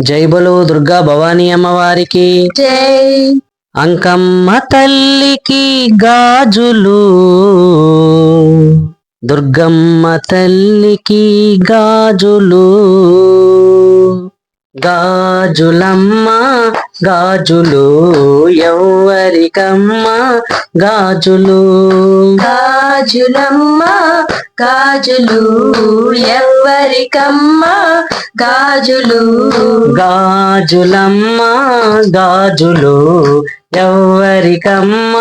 జై బలో దుర్గా భవానీ అమ్మవారికి. జై. అంకమ్మ తల్లికి గాజులు. దుర్గమ్మ తల్లికి గాజులు. గాజులమ్మ గాజులు ఎవ్వరికమ్మ గాజులు. గాజులమ్మ గాజులు ఎవ్వరికమ్మ గాజులు. గాజులమ్మ గాజులు ఎవ్వరికమ్మ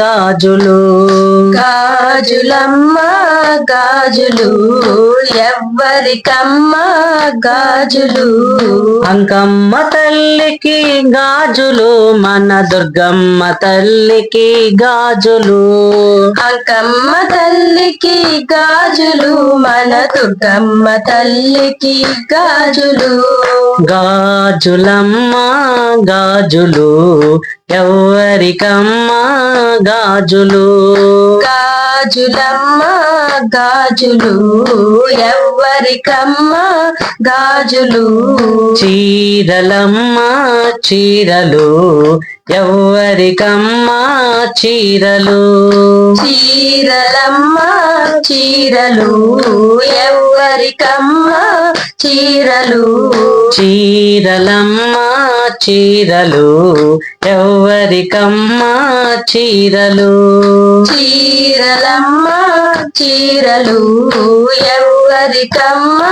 గాజులు? గాజులమ్మ గాజులు ఎవ్వరికమ్మ గాజులు? అంకమ్మ తల్లికి గాజులు మన దుర్గమ్మ తల్లికి గాజులు. అంకమ్మ తల్లికి గాజులు మన దుర్గమ్మ తల్లికి గాజులు. గాజులమ్మ గాజులు. ఎవ్వరికమ్మ గాజులు? గాజులమ్మ గాజులు. ఎవ్వరికమ్మ గాజులు? చీరలమ్మ చీరలు. ఎవ్వరికమ్మ చీరలు? చీరలమ్మ చీరలు. ఎవ్వరికమ్మ చీరలు. చీరలమ్మ చీరలు. ఎవ్వరికమ్మ చీరలు. చీరలమ్మ చీరలు. ఎవ్వరికమ్మ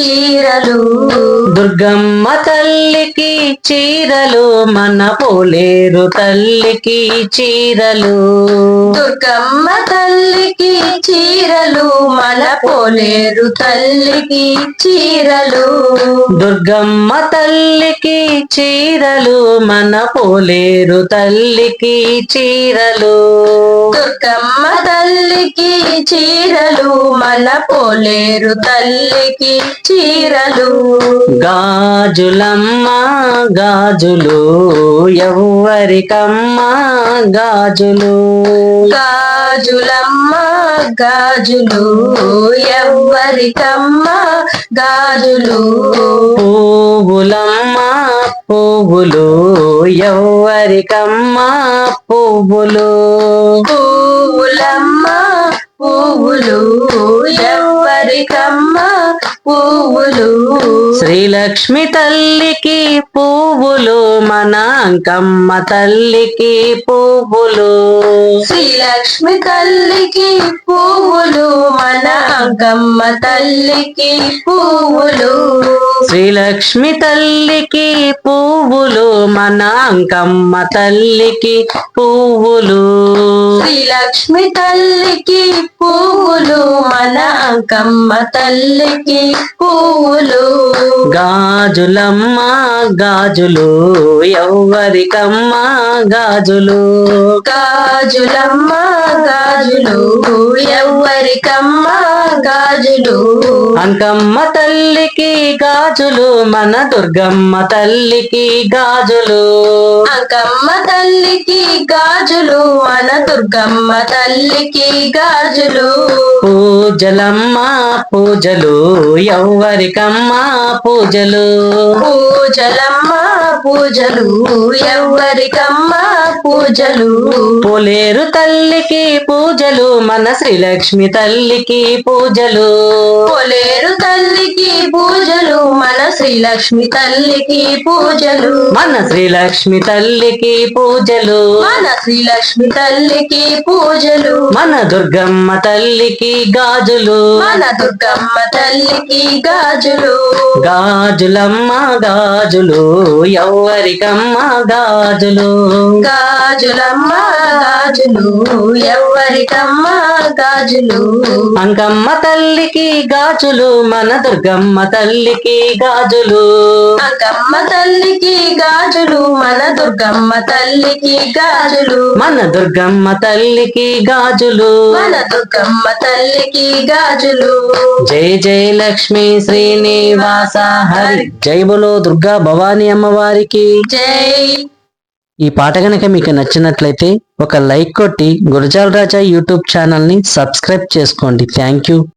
చీరలు. దుర్గమ్మ తల్లికి చీరలు మన పోలేరు తల్లికి చీరలు. దుర్గమ్మ తల్లికి చీరలు మన పోలేరు తల్లికి చీరలు దుర్గమ్మ తల్లికి చీరలు మన పోలేరు తల్లికి చీరలు. దుర్గమ్మ తల్లికి చీరలు మన పోలేరు తల్లికి చీరలు. గాజులమ్మ గాజులు ఎవ్వరికమ్మ? గాజులు. గాజులమ్మ గాజులు ఎవ్వరికమ్మ గాజులు? పువ్వులమ్మ పువ్వులు ఎవ్వరికమ్మ పువ్వులు? పువ్వులమ్మ పువ్వులు ఎవ్వరికమ్మ పువ్వులు? శ్రీలక్ష్మి తల్లికి పువ్వులు మన తల్లికి పువ్వులు. శ్రీలక్ష్మి తల్లికి పువ్వులు మన అంకమ్మ తల్లికి పువ్వులు. శ్రీలక్ష్మి తల్లికి పువ్వులు మన అంకమ్మ తల్లికి పువ్వులు. శ్రీలక్ష్మి తల్లికి పువ్వులు మన అంకమ్మ తల్లికి పువ్వులు. గాజులమ్మ గాజులు ఎవ్వరికమ్మ గాజులు. గాజులమ్మ గాజులు ఎవ్వరికమ్మ గాజులు అంకమ్మ తల్లికి గాజులు మన దుర్గమ్మ తల్లికి గాజులు. అంకమ్మ తల్లికి గాజులు మన దుర్గమ్మ తల్లికి గాజులు. పూజలమ్మ పూజలు ఎవ్వరికమ్మ పూజలు. పూజలమ్మ పూజలు ఎవ్వరికమ్మ పూజలు. పోలేరు తల్లికి పూజలు మన శ్రీలక్ష్మి తల్లికి పూజలు. పొలేరు తల్లికి పూజలు మన శ్రీలక్ష్మి తల్లికి పూజలు. మన శ్రీలక్ష్మి తల్లికి పూజలు. మన శ్రీలక్ష్మి తల్లికి పూజలు. మన దుర్గమ్మ తల్లికి గాజులు. మన దుర్గమ్మ తల్లికి గాజులు. గాజులమ్మ గాజులు ఎవ్వరికమ్మ గాజులు. గాజులమ్మ గాజులు ఎవ్వరికమ్మ గాజులు. అంకమ్మ తల్లికి గాజులు మన దుర్గమ్మ తల్లికి గాజులు. అంకమ్మ తల్లికి గాజులు మన దుర్గమ్మ తల్లికి గాజులు. మన దుర్గమ్మ తల్లికి గాజులు. మన దుర్గమ్మ తల్లికి గాజులు. జై జై లక్ష్మీ శ్రీనివాస హరి. జై బులో దుర్గా భవానీ అమ్మవారికి. జై ఈ పాట కనుక మీకు నచ్చినట్లయితే ఒక లైక్ కొట్టి గురజాల రాజా యూట్యూబ్ ఛానల్ని సబ్స్క్రైబ్ చేసుకోండి. Thank you.